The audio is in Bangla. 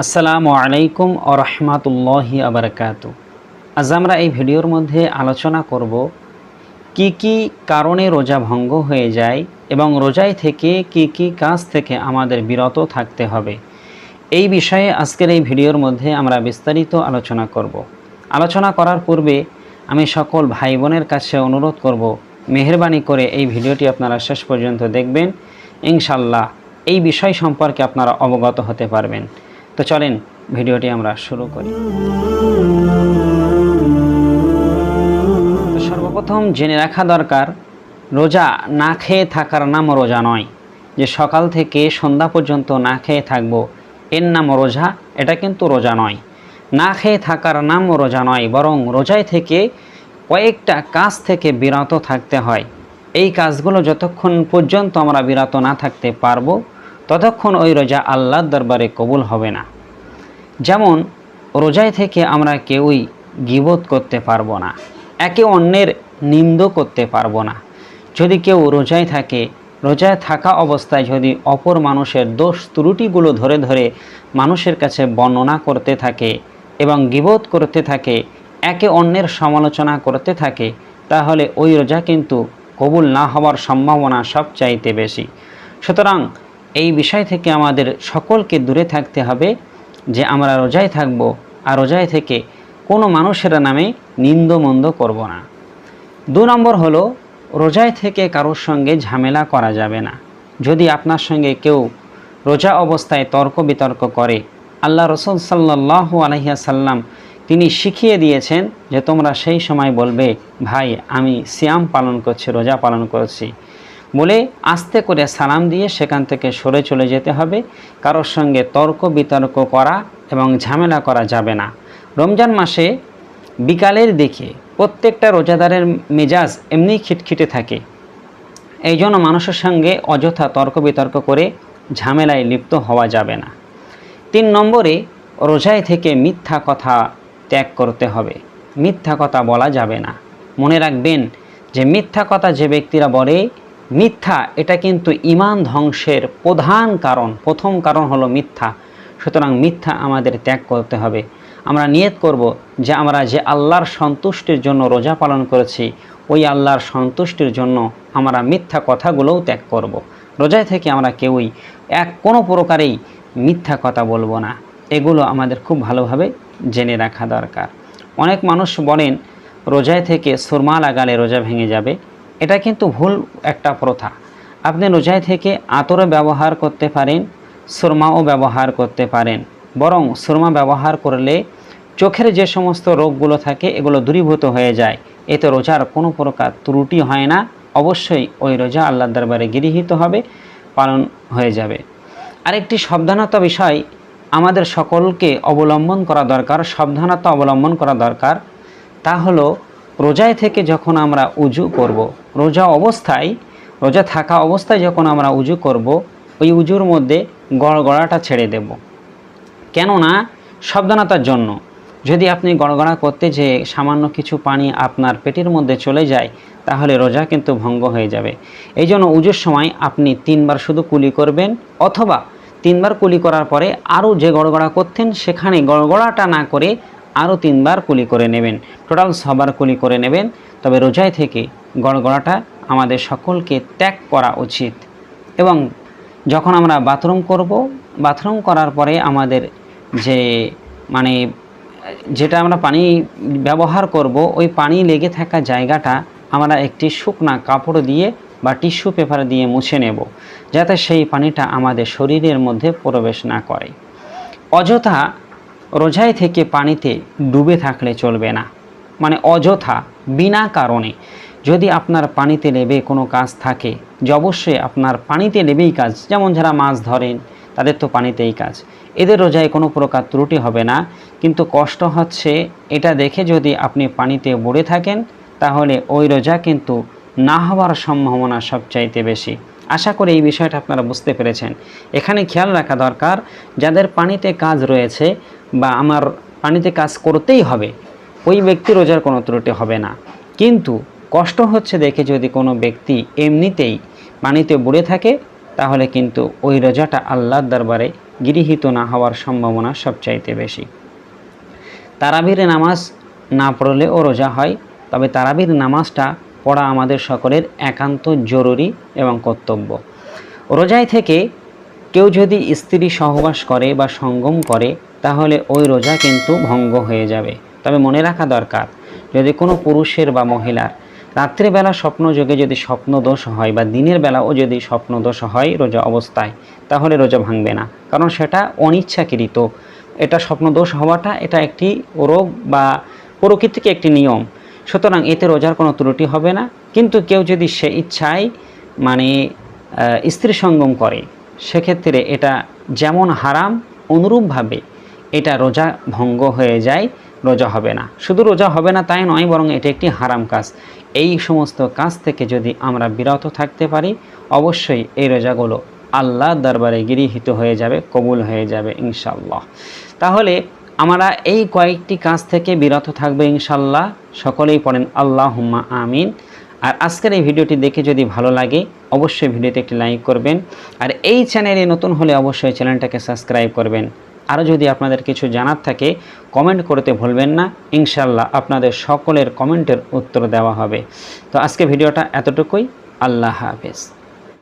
আসসালামু আলাইকুম ও রহমাতুল্লাহি আবরকাত আজ আমরা এই ভিডিওর মধ্যে আলোচনা করব, কি কি কারণে রোজা ভঙ্গ হয়ে যায় এবং রোজায় থেকে কি কি কাজ থেকে আমাদের বিরত থাকতে হবে। এই বিষয়ে আজকের এই ভিডিওর মধ্যে আমরা বিস্তারিত আলোচনা করব। আলোচনা করার পূর্বে আমি সকল ভাই বোনের কাছে অনুরোধ করব, মেহরবানি করে এই ভিডিওটি আপনারা শেষ পর্যন্ত দেখবেন। ইনশাল্লাহ এই বিষয় সম্পর্কে আপনারা অবগত হতে পারবেন। তো চলেন, ভিডিওটি আমরা শুরু করি। সর্বপ্রথম জেনে রাখা দরকার, রোজা না খেয়ে থাকার নাম রোজা নয়। যে সকাল থেকে সন্ধ্যা পর্যন্ত না খেয়ে থাকব, এর নাম রোজা, এটা কিন্তু রোজা নয়। না খেয়ে থাকার নাম রোজা নয়, বরং রোজায় থেকে কয়েকটা কাজ থেকে বিরত থাকতে হয়। এই কাজগুলো যতক্ষণ পর্যন্ত আমরা বিরত না থাকতে পারব ততক্ষণ ওই রোজা আল্লাহর দরবারে কবুল হবে না। যেমন, রোজায় থেকে আমরা কেউই গিবোধ করতে পারব না, একে অন্যের নিন্দ করতে পারব না। যদি কেউ রোজায় থাকে, রোজায় থাকা অবস্থায় যদি অপর মানুষের দোষ ত্রুটিগুলো ধরে ধরে মানুষের কাছে বর্ণনা করতে থাকে এবং গিবোধ করতে থাকে, একে অন্যের সমালোচনা করতে থাকে, তাহলে ওই রোজা কিন্তু কবুল না হওয়ার সম্ভাবনা সবচাইতে বেশি। সুতরাং এই বিষয় থেকে আমাদের সকলকে দূরে থাকতে হবে যে আমরা রোজায় থাকব, আর রোজায় থেকে কোনো মানুষের নামে নিন্দমন্দ করব না। দু নম্বর হলো, রোজায় থেকে কারোর সঙ্গে ঝামেলা করা যাবে না। যদি আপনার সঙ্গে কেউ রোজা অবস্থায় তর্ক বিতর্ক করে, আল্লাহ রসুল সাল্লাহ আলহিয়া সাল্লাম তিনি শিখিয়ে দিয়েছেন যে তোমরা সেই সময় বলবে, ভাই, আমি সিয়াম পালন করছি, রোজা পালন করছি। বলে আস্তে করে সালাম দিয়ে সেখান থেকে সরে চলে যেতে হবে। কারোর সঙ্গে তর্ক বিতর্ক করা এবং ঝামেলা করা যাবে না। রমজান মাসে বিকালের দিকে প্রত্যেকটা রোজাদারের মেজাজ এমনি খিটখিটে থাকে। এই জন্য মানুষের সঙ্গে অযথা তর্ক বিতর্ক করে ঝামেলায় লিপ্ত হওয়া যাবে না। তিন নম্বরে রোজায় থেকে মিথ্যা কথা ত্যাগ করতে হবে। মিথ্যা কথা বলা যাবে না। মনে রাখবেন যে মিথ্যা কথা যে ব্যক্তিরা বলে মিথ্যা, এটা কিন্তু ইমান ধ্বংসের প্রধান কারণ। প্রথম কারণ হলো মিথ্যা। সুতরাং মিথ্যা আমাদের ত্যাগ করতে হবে। আমরা নিয়ত করব যে আমরা যে আল্লাহর সন্তুষ্টির জন্য রোজা পালন করেছি, ওই আল্লাহর সন্তুষ্টির জন্য আমরা মিথ্যা কথাগুলোও ত্যাগ করব। রোজায় থেকে আমরা কেউই এক কোনো প্রকারেই মিথ্যা কথা বলব না। এগুলো আমাদের খুব ভালোভাবে জেনে রাখা দরকার। অনেক মানুষ বলেন, রোজায় থেকে সুরমা লাগালে রোজা ভেঙে যাবে। এটা কিন্তু ভুল একটা প্রথা। আপনি রোজায় থেকে আতরও ব্যবহার করতে পারেন, সুরমাও ব্যবহার করতে পারেন। বরং সুরমা ব্যবহার করলে চোখের যে সমস্ত রোগগুলো থাকে, এগুলো দূরীভূত হয়ে যায়। এতে রোজার কোনো প্রকার ত্রুটি হয় না। অবশ্যই ওই রোজা আল্লাহ দরবারে গৃহীত হবে, পালন হয়ে যাবে। আরেকটি সাবধানতা বিষয়, আমাদের সকলকে অবলম্বন করা দরকার, সাবধানতা অবলম্বন করা দরকার, তা হলো রোজায় থেকে যখন আমরা উজু করব। রোজা অবস্থায়, রোজা থাকা অবস্থায় যখন আমরা উজু করব, ওই উজুর মধ্যে গড়গড়াটা ছেড়ে দেব কেননা, সাবধানতার জন্য যদি আপনি গড়গড়া করতে যে সামান্য কিছু পানি আপনার পেটের মধ্যে চলে যায়, তাহলে রোজা কিন্তু ভঙ্গ হয়ে যাবে এই জন্য উজুর সময় আপনি তিনবার শুধু কুলি করবেন, অথবা তিনবার কুলি করার পরে আরও যে গড়গড়া করতেন, সেখানে গড়গড়াটা না করে আরও তিনবার কুলি করে নেবেন। টোটাল ছবার কুলি করে নেবেন। তবে রোজায় থেকে গড়গড়াটা আমাদের সকলকে ত্যাগ করা উচিত। এবং যখন আমরা বাথরুম করব, বাথরুম করার পরে আমাদের যে মানে যেটা আমরা পানি ব্যবহার করব, ওই পানি লেগে থাকা জায়গাটা আমরা একটি শুকনা কাপড় দিয়ে বা টিস্যু পেপার দিয়ে মুছে নেব, যাতে সেই পানিটা আমাদের শরীরের মধ্যে প্রবেশ না করে। অযথা রোজায় থেকে পানিতে ডুবে থাকলে চলবে না। মানে অযথা, বিনা কারণে। যদি আপনার পানিতে নেবে কোনো কাজ থাকে, যে অবশ্যই আপনার পানিতে নেবেই কাজ। যেমন যারা মাছ ধরেন, তাদের তো পানিতেই কাজ। এদের রোজায় কোনো প্রকার ত্রুটি হবে না। কিন্তু কষ্ট হচ্ছে এটা দেখে যদি আপনি পানিতে পড়ে থাকেন, তাহলে ওই রোজা কিন্তু না হওয়ার সম্ভাবনা সবচাইতে বেশি। আশা করি এই বিষয়টা আপনারা বুঝতে পেরেছেন। এখানে খেয়াল রাখা দরকার, যাদের পানিতে কাজ রয়েছে বা আমার পানিতে কাজ করতেই হবে, ওই ব্যক্তি রোজার কোনো ত্রুটি হবে না। কিন্তু কষ্ট হচ্ছে দেখে যদি কোনো ব্যক্তি এমনিতেই পানিতে বুড়ে থাকে, তাহলে কিন্তু ওই রোজাটা আল্লাহর দরবারে গৃহীত না হওয়ার সম্ভাবনা সবচাইতে বেশি। তারাবির নামাজ না পড়লেও রোজা হয়, তবে তারাবির নামাজটা পড়া আমাদের সকলের একান্ত জরুরি এবং কর্তব্য। রোজায় থেকে কেউ যদি স্ত্রী সহবাস করে বা সঙ্গম করে, তাহলে ওই রোজা কিন্তু ভঙ্গ হয়ে যাবে। তবে মনে রাখা দরকার, যদি কোনো পুরুষের বা মহিলার রাত্রিবেলা স্বপ্নযোগে যদি স্বপ্নদোষ হয় বা দিনের বেলাও যদি স্বপ্নদোষ হয় রোজা অবস্থায়, তাহলে রোজা ভাঙবে না। কারণ সেটা অনিচ্ছাকৃত। এটা স্বপ্নদোষ হওয়াটা এটা একটি রোগ বা প্রকৃতিকে একটি নিয়ম। সুতরাং এতে রোজার কোনো ত্রুটি হবে না। কিন্তু কেউ যদি সে ইচ্ছায় মানে স্ত্রী সঙ্গম করে, সেক্ষেত্রে এটা যেমন হারাম, অনুরূপভাবে এটা রোজা ভঙ্গ হয়ে যায়, রোজা হবে না। শুধু রোজা হবে না, তাই নয়, বরং এটা একটি হারাম কাজ। এই সমস্ত কাজ থেকে যদি আমরা বিরত থাকতে পারি, অবশ্যই এই রোজাগুলো আল্লাহ দরবারে গৃহীত হয়ে যাবে, কবুল হয়ে যাবে ইনশাল্লাহ তাহলে আমরা এই কয়েকটি কাজ থেকে বিরত থাকবে ইনশাল্লাহ। সকলেই পড়েন আল্লাহ হুম্মা আমিন। আর আজকের এই ভিডিওটি দেখে যদি ভালো লাগে, অবশ্যই ভিডিওতে একটি লাইক করবেন। আর এই চ্যানেলে নতুন হলে অবশ্যই চ্যানেলটাকে সাবস্ক্রাইব করবেন। আরও যদি আপনাদের কিছু জানার থাকে, কমেন্ট করতে ভুলবেন না। ইনশাল্লাহ আপনাদের সকলের কমেন্টের উত্তর দেওয়া হবে। তো আজকে ভিডিওটা এতটুকুই। আল্লাহ হাফেজ।